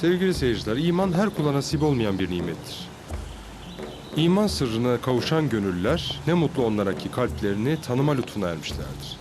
Sevgili seyirciler, iman her kula nasip olmayan bir nimettir. İman sırrına kavuşan gönüller ne mutlu onlara ki kalplerini tanıma lütfuna ermişlerdir.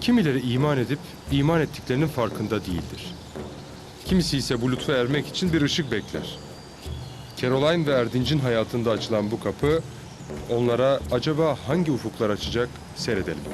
Kimileri iman edip iman ettiklerinin farkında değildir. Kimisi ise bu lütfa ermek için bir ışık bekler. Caroline ve Erdinç'in hayatında açılan bu kapı onlara acaba hangi ufuklar açacak seyredelim.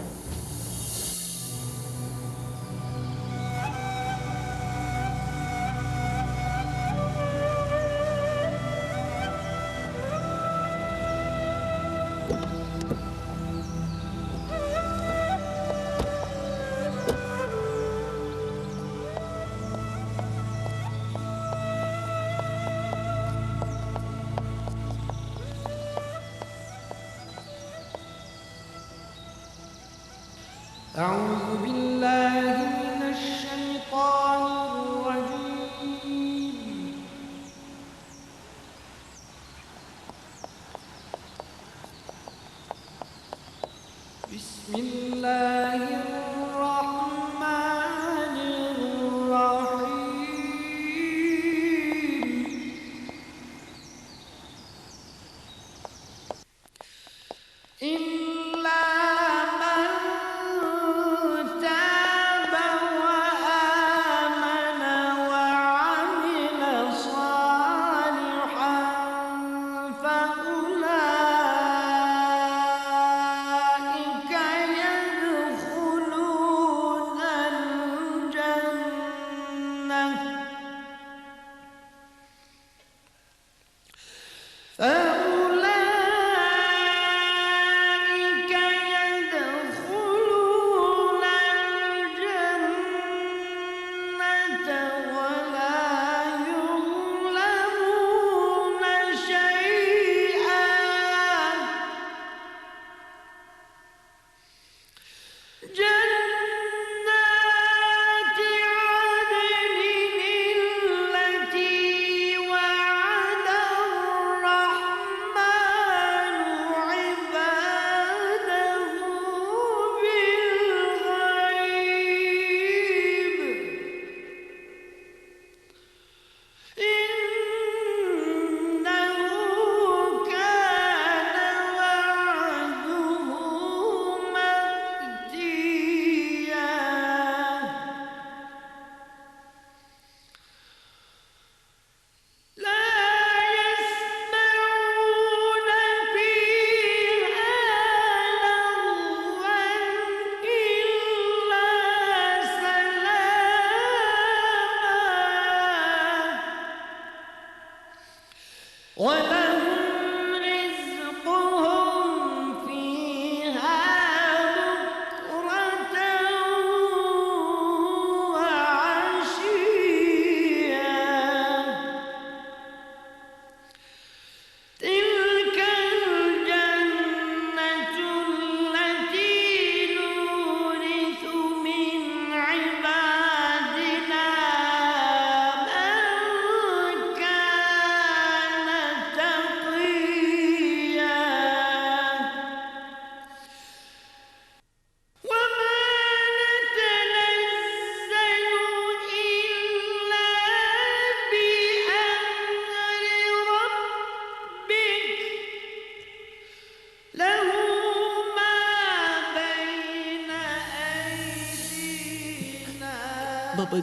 In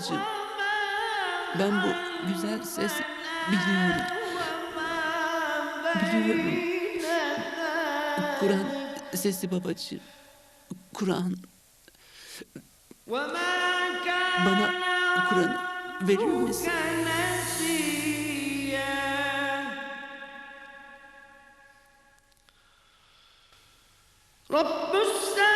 Babacığım, ben bu güzel sesi biliyorum. Biliyorum. Kur'an sesi babacığım. Kur'an bana Kur'an'ı verir misin? رب السماوات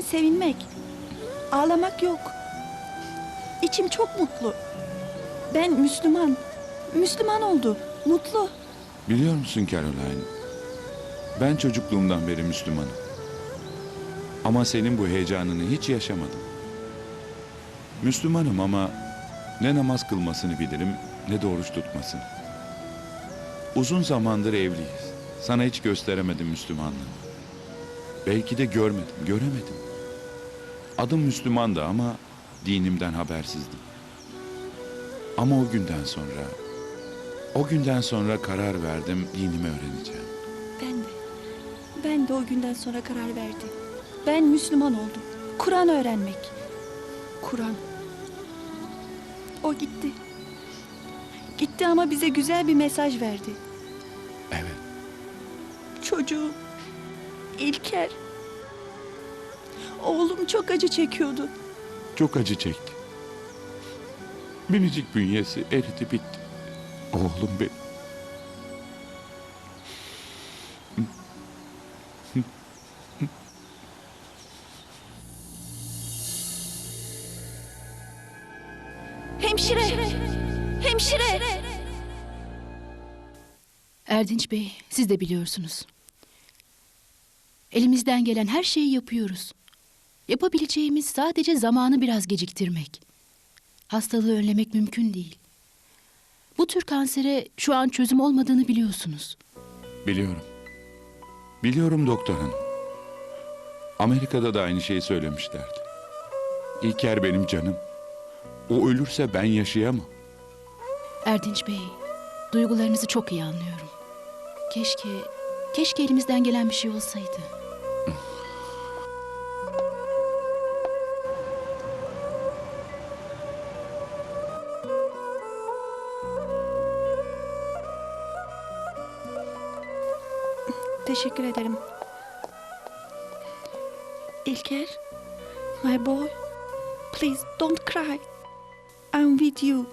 Ben sevinmek. Ağlamak yok. İçim çok mutlu. Ben Müslüman. Müslüman oldu. Mutlu. Biliyor musun Caroline? Ben çocukluğumdan beri Müslümanım. Ama senin bu heyecanını hiç yaşamadım. Müslümanım ama ne namaz kılmasını bilirim ne de oruç tutmasını. Uzun zamandır evliyiz. Sana hiç gösteremedim Müslümanlığımı. Belki de görmedim, göremedim. Adım Müslümandı ama dinimden habersizdim. Ama o günden sonra, o günden sonra karar verdim dinimi öğreneceğim. Ben de. Ben de o günden sonra karar verdim. Ben Müslüman oldum. Kur'an öğrenmek. Kur'an. O gitti. Gitti ama bize güzel bir mesaj verdi. Evet, Çocuğum. İlker. Oğlum çok acı çekiyordu. çok acı çekti. Minicik bünyesi eridi bitti. Oğlum benim. Hemşire. Hemşire. Erdinç Bey, siz de biliyorsunuz. Elimizden gelen her şeyi yapıyoruz. Yapabileceğimiz sadece zamanı biraz geciktirmek. Hastalığı önlemek mümkün değil. Bu tür kansere şu an çözüm olmadığını biliyorsunuz. Biliyorum. Biliyorum doktor hanım. Amerika'da da aynı şeyi söylemişlerdi. İlker benim canım. O ölürse ben yaşayamam. Erdinç Bey, duygularınızı çok iyi anlıyorum. Keşke, keşke elimizden gelen bir şey olsaydı. Teşekkür ederim. İlker, my boy, please don't cry. I'm with you.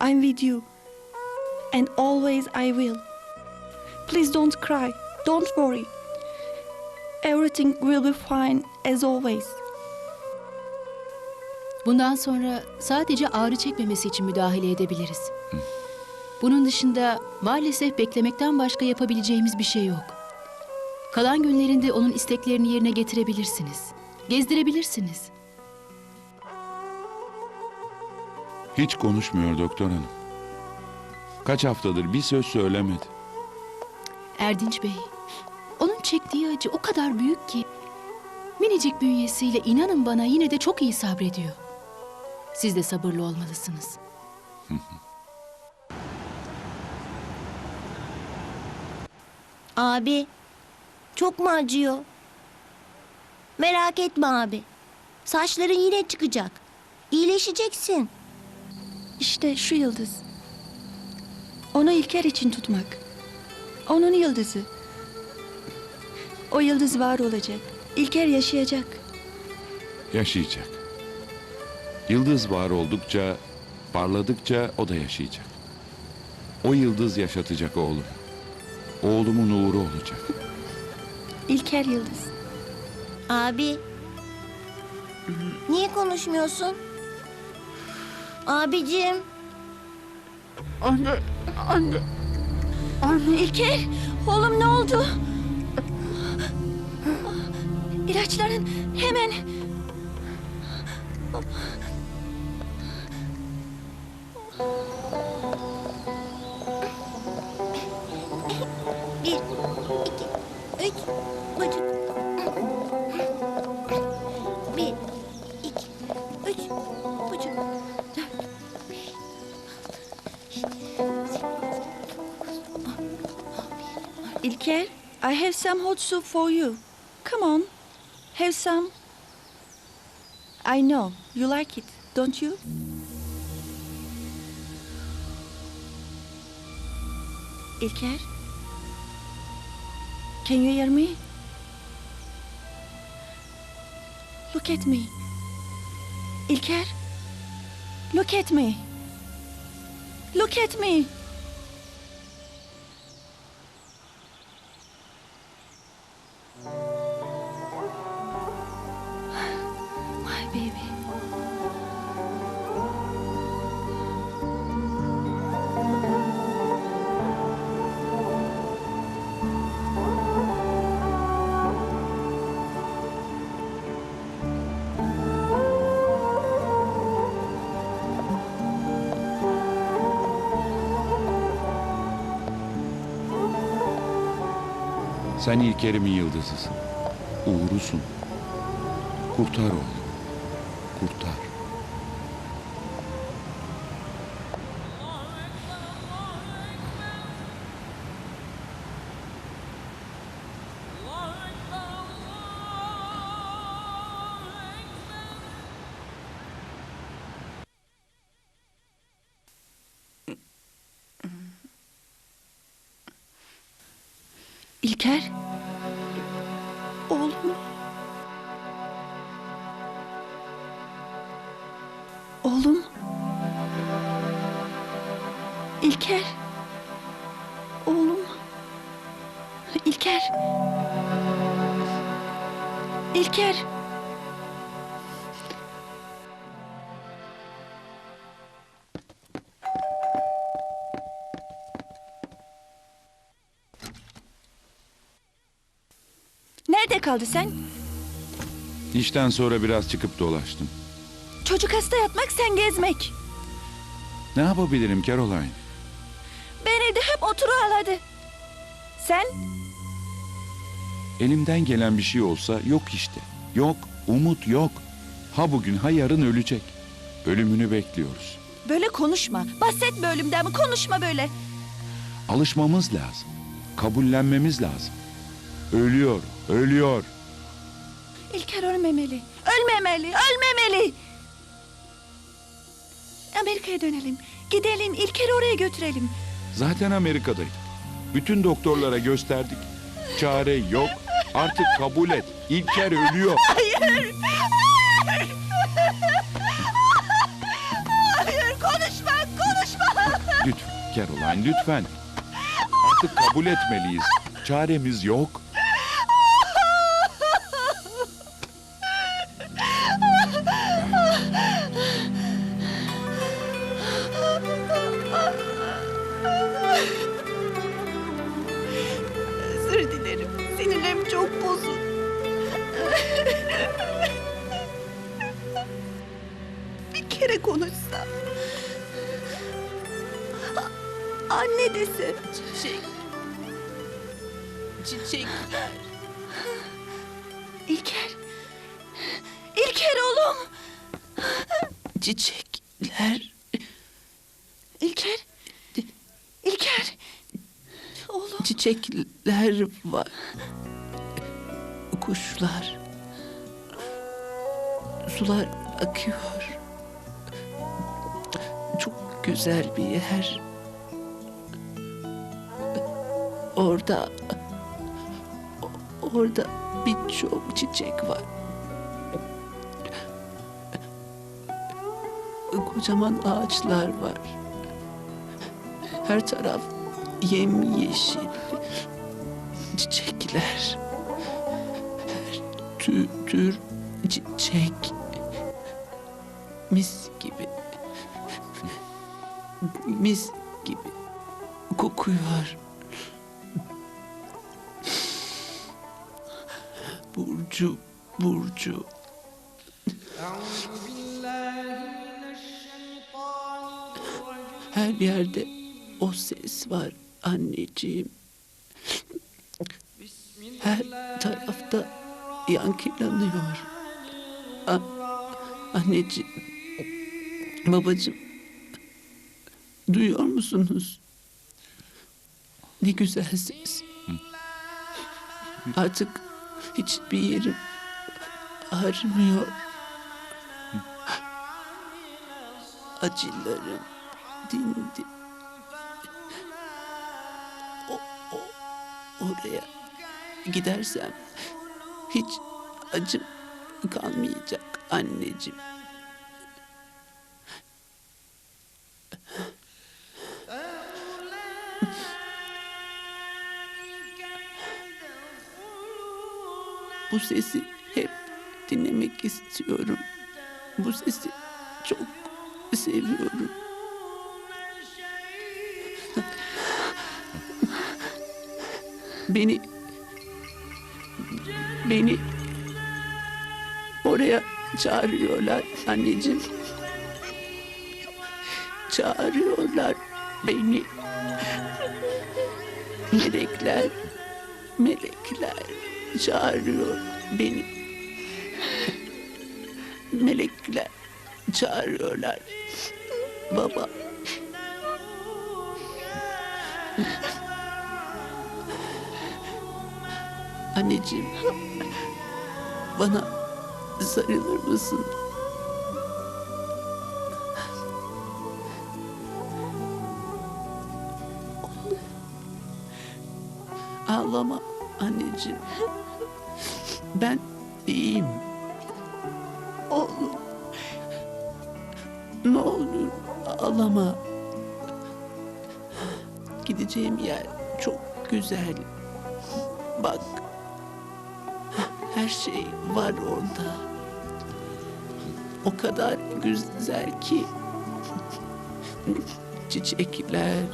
I'm with you. And always I will. Please don't cry. Don't worry. Everything will be fine as always. Bundan sonra sadece ağrı çekmemesi için müdahale edebiliriz. Bunun dışında maalesef beklemekten başka yapabileceğimiz bir şey yok. Kalan günlerinde onun isteklerini yerine getirebilirsiniz. Gezdirebilirsiniz. Hiç konuşmuyor doktor hanım. Kaç haftadır bir söz söylemedi. Erdinç Bey, onun çektiği acı o kadar büyük ki minicik bünyesiyle inanın bana yine de çok iyi sabrediyor. Siz de sabırlı olmalısınız. Abi, çok mu acıyor? Merak etme abi. Saçların yine çıkacak. İyileşeceksin. İşte şu yıldız. Onu İlker için tutmak. Onun yıldızı. O yıldız var olacak. İlker yaşayacak. Yaşayacak. Yıldız var oldukça, parladıkça o da yaşayacak. O yıldız yaşatacak oğlum. Oğlumun uğru olacak. İlker yıldız. Abi. Niye konuşmuyorsun? Abicim. Anne, anne. Anne. İlker, oğlum ne oldu? İlaçların hemen... have some hot soup for you. Come on, have some. I know, you like it, don't you? İlker? Can you hear me? Look at me. İlker? Look at me. Look at me. Sen İlker'imin yıldızısın. Uğrusun. Kurtar oğlum. Kurtar. İlker. Nerede kaldı sen? İşten sonra biraz çıkıp dolaştım. Çocuk hasta yatmak sen gezmek. Ne yapabilirim Caroline? Ben evde hep oturu ağladı. Sen? Elimden gelen bir şey olsa yok işte. Yok, umut yok. Ha bugün ha yarın ölecek. Ölümünü bekliyoruz. Böyle konuşma. Bahsetme ölümden mi? Konuşma böyle. Alışmamız lazım. Kabullenmemiz lazım. Ölüyor, ölüyor. İlker ölmemeli. Ölmemeli. Ölmemeli. Amerika'ya dönelim. Gidelim. İlker'i oraya götürelim. Zaten Amerika'daydık. Bütün doktorlara gösterdik. Çare yok. Artık kabul et. İlker ölüyor. Hayır. Hayır. Konuşma. Konuşma. Lütfen Caroline lütfen. Artık kabul etmeliyiz. Çaremiz yok. Bir kere konuşsa. Anne dese. Çiçek. Çiçekler. İlker. İlker oğlum. Çiçekler. İlker. İlker. Oğlum. Çiçekler var. Kuşlar. Sular akıyor. Çok güzel bir yer. Orada orada birçok çiçek var. Kocaman ağaçlar var. Her taraf yemyeşil çiçekler. Her tür, çiçek. Mis gibi. Mis gibi kokuyor. Burcu, Burcu. Her yerde o ses var anneciğim. Her tarafta yankılanıyor. A- anneciğim, babacığım, duyuyor musunuz? Ne güzel ses. Artık hiçbir yerim ağrımıyor. Acılarım dindi. O, o, oraya gidersem hiç acım kalmayacak anneciğim. Bu sesi hep dinlemek istiyorum. Bu sesi çok seviyorum. Beni beni oraya çağırıyorlar anneciğim. Çağırıyorlar beni. Melekler Melekler çağırıyor beni. Melekler çağırıyorlar. Baba. Anneciğim. Bana sarılır mısın? Ağlama anneciğim. Ben iyiyim. Oğlum. Ne olur ağlama. Gideceğim yer çok güzel. Bak. Her şey var orada. O kadar güzel ki. Çiçekler,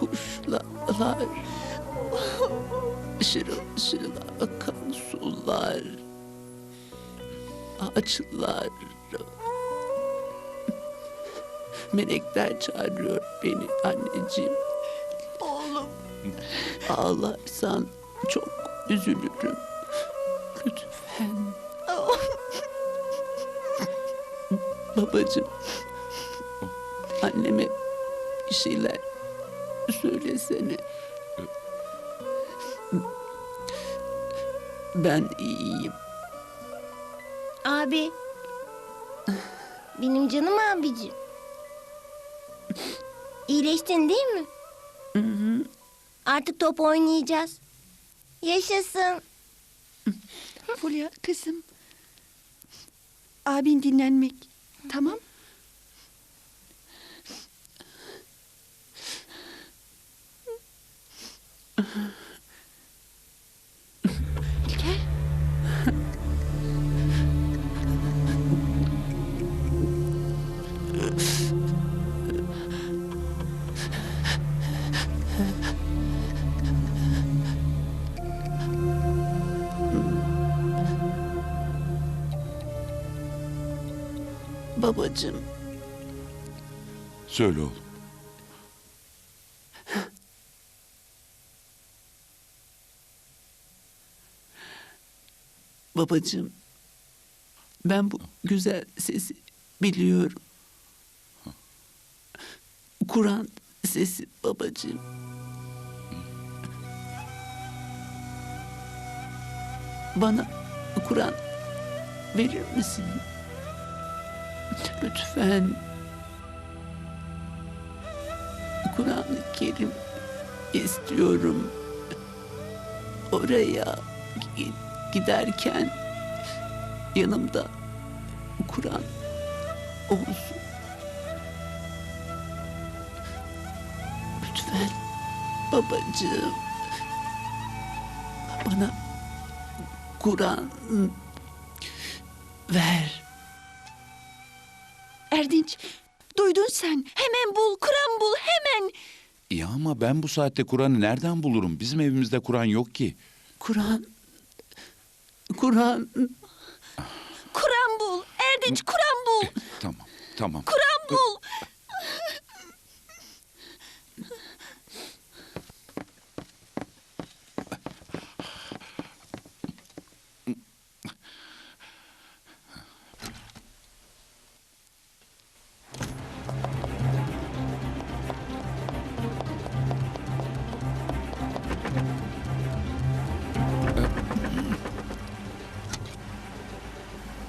kuşlar, şırıl şırıl akan sular, ağaçlar. Melekler çağırıyor beni anneciğim. Oğlum. Ağlarsan çok üzülürüm. Lütfen. Babacığım. Anneme bir şeyler söylesene. Ben iyiyim. Abi. Benim canım abicim. İyileştin değil mi? Artık top oynayacağız. Yaşasın. Fulya kızım. Abin dinlenmek. Tamam. Babacığım. Söyle oğlum. Babacığım. Ben bu güzel sesi biliyorum. Kur'an sesi babacığım. Bana Kur'an verir misin? Lütfen. Kur'an-ı Kerim istiyorum. Oraya gi- giderken yanımda Kur'an olsun. Lütfen babacığım bana Kur'an ver. Erdinç. Duydun sen. Hemen bul. Kur'an bul. Hemen. Ya ama ben bu saatte Kur'an'ı nereden bulurum? Bizim evimizde Kur'an yok ki. Kur'an Kur'an Kur'an bul. Erdinç Kur'an bul. Tamam, tamam. Kur'an bul.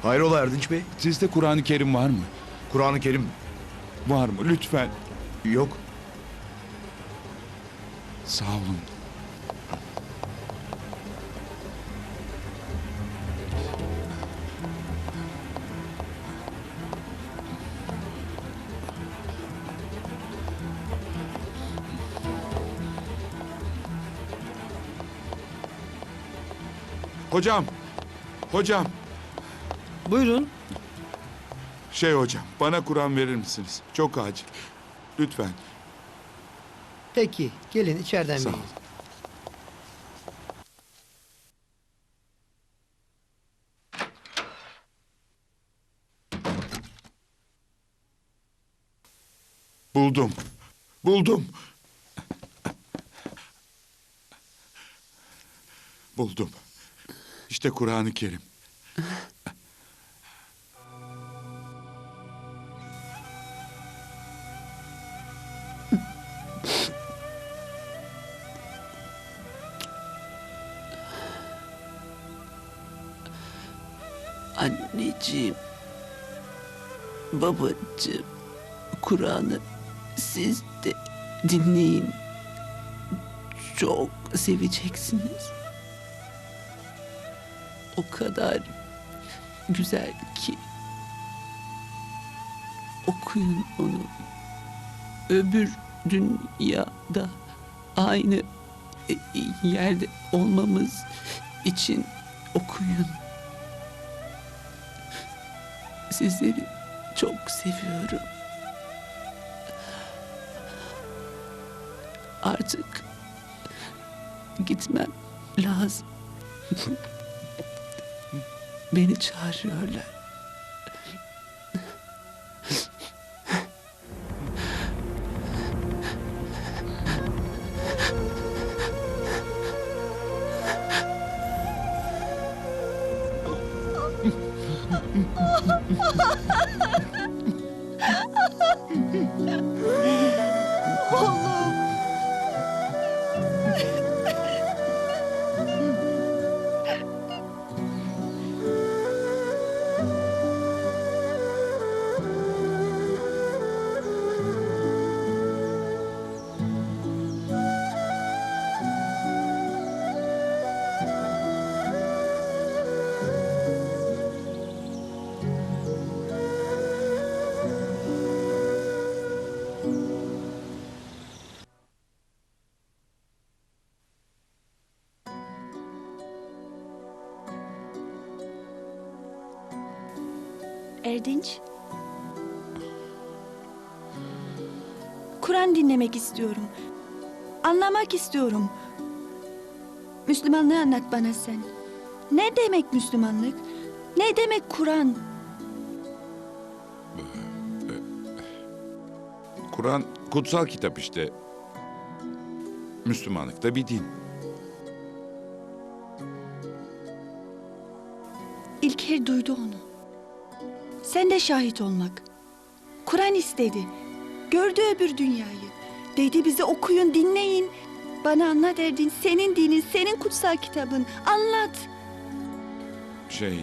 Hayrola Erdinç Bey? Sizde Kur'an-ı Kerim var mı? Kur'an-ı Kerim Var mı? Lütfen. yok. Sağ olun. Hocam. Hocam. Buyurun. Şey hocam, bana Kur'an verir misiniz? Çok acil. Lütfen. Peki gelin içeriden Sağ olun. Buldum. Buldum. Buldum. İşte Kur'an-ı Kerim. Babacığım, Kur'an'ı siz de dinleyin. Çok seveceksiniz. O kadar güzel ki. Okuyun onu. Öbür dünyada aynı yerde olmamız için okuyun. Sizleri çok seviyorum. Artık gitmem lazım. Beni çağırıyorlar. Erdinç. Kur'an dinlemek istiyorum. Anlamak istiyorum. Müslümanlığı anlat bana sen. Ne demek Müslümanlık? Ne demek Kur'an? Kur'an kutsal kitap işte. Müslümanlık da bir din. İlker duydu onu. Sen de şahit olmak. Kur'an istedi. Gördü öbür dünyayı. Dedi bize okuyun, dinleyin. Bana anlat Erdin. Senin dinin, senin kutsal kitabın. Anlat. Şey...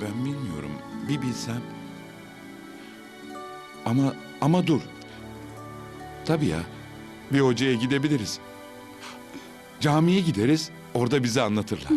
Ben bilmiyorum. Bir bilsem. Ama ama dur. Tabii ya. Bir hocaya gidebiliriz. Camiye gideriz. Orada bize anlatırlar.